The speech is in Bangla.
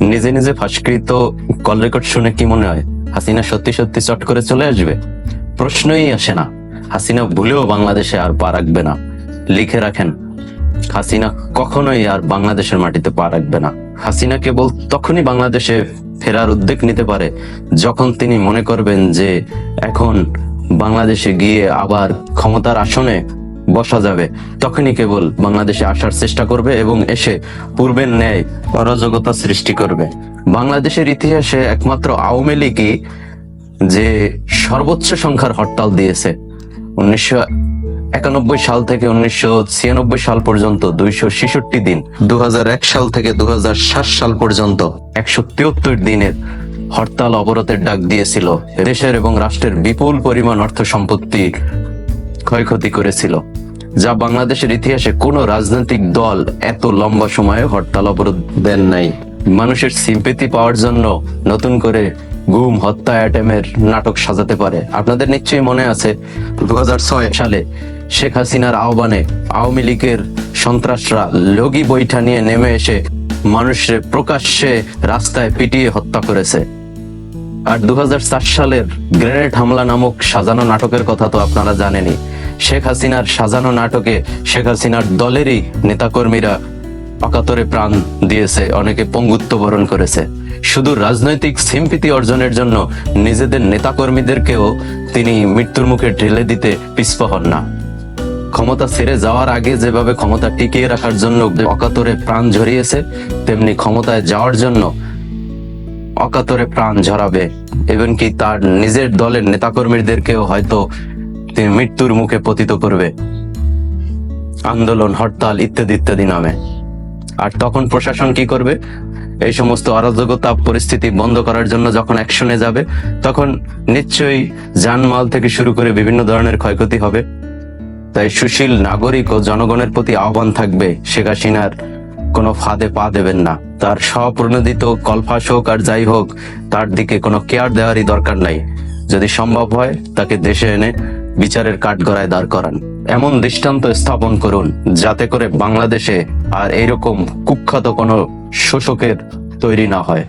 নিজে নিজে ফাঁসকৃত কল রেকর্ড শুনে কি মনে হয়? হাসিনা সত্যি সত্যি চট করে চলে আসবে? প্রশ্নই আসে না। হাসিনা ভুলেও বাংলাদেশে আর পা রাখবে না। লিখে রাখেন, হাসিনা কখনোই আর বাংলাদেশের মাটিতে পা রাখবে না। হাসিনা কেবল তখনই বাংলাদেশে ফেরার উদ্যোগ নিতে পারে, যখন তিনি মনে করবেন যে এখন বাংলাদেশে গিয়ে আবার ক্ষমতার আসনে বসা যাবে। তখনই কেবল বাংলাদেশে আসার চেষ্টা করবে এবং এসে পূর্বের ন্যায় অরাজকতা সৃষ্টি করবে। বাংলাদেশের ইতিহাসে একমাত্র আওয়ামী লীগই যে সর্বোচ্চ সংখ্যার হরতাল দিয়েছে। উনিশশো একানব্বই সাল থেকে উনিশশো ছিয়ানব্বই সাল পর্যন্ত দুইশো ছেষট্টি দিন দু হাজার এক সাল থেকে দু হাজার সাত সাল পর্যন্ত একশো তিয়াত্তর দিনের হরতাল অবরোধের ডাক দিয়েছিল। দেশের এবং রাষ্ট্রের বিপুল পরিমাণ অর্থ সম্পত্তির ক্ষয়ক্ষতি করেছিল। যা বাংলাদেশের ইতিহাসে কোনো রাজনৈতিক দল এত লম্বা সময়ে হরতাল অবরোধ দেন নাই। মানুষের সিম্পেতি পাওয়ার জন্য নতুন করে গুম, হত্যা অ্যাটেমের নাটক সাজাতে পারে। আপনাদের নিশ্চয়ই মনে আছে দু সালে শেখ হাসিনার আহ্বানে আওয়ামী লীগের সন্ত্রাসরা লগি বৈঠা নিয়ে নেমে এসে মানুষের প্রকাশ্যে রাস্তায় পিটিয়ে হত্যা করেছে। আর দু সালের গ্রেনেড হামলা নামক সাজানো নাটকের কথা তো আপনারা জানেনই। শেখ হাসিনার সাজানো নাটকে শেখ হাসিনার দলেরই নেতাকর্মীরা অকাতরে প্রাণ দিয়েছে, অনেকে পঙ্গুত্ব বরণ করেছে। শুধু রাজনৈতিক সিম্পিতি অর্জনের জন্য নিজেদের নেতাকর্মীদেরকেও তিনি মৃত্যুর মুখে ঢেলে দিতে পিছপা হন না। ক্ষমতা ছেড়ে যাওয়ার আগে যেভাবে ক্ষমতা টিকিয়ে রাখার জন্য অকাতরে প্রাণ ঝরিয়েছে, তেমনি ক্ষমতায় যাওয়ার জন্য অকাতরে প্রাণ ঝরাবে। এমনকি তার নিজের দলের নেতাকর্মীদেরকেও হয়তো তিনি মৃত্যুর মুখে পতিত করবে। আন্দোলন, হরতাল ইত্যাদি ইত্যাদি নামে। আর তখন প্রশাসন কি করবে? এই সমস্ত অরাজকতা, পরিস্থিতি বন্ধ করার জন্য যখন অ্যাকশনে যাবে, তখন নিশ্চয়ই যানমাল থেকে শুরু করে বিভিন্ন ধরনের ক্ষয়ক্ষতি হবে। তাই সুশীল নাগরিক ও জনগণের প্রতি আহ্বান থাকবে, শেখ হাসিনার কোনো ফাঁদে পা দেবেন না। তার স্বপ্রণোদিত কলফাস হোক আর যাই হোক, তার দিকে কোনো কেয়ার দেওয়ারই দরকার নাই। যদি সম্ভব হয়, তাকে দেশে এনে বিচারের কাঠগড়ায় দাঁড় করান। এমন দৃষ্টান্ত স্থাপন করুন, যাতে করে বাংলাদেশে আর এইরকম কুখ্যাত কোনো শোষকের তৈরি না হয়।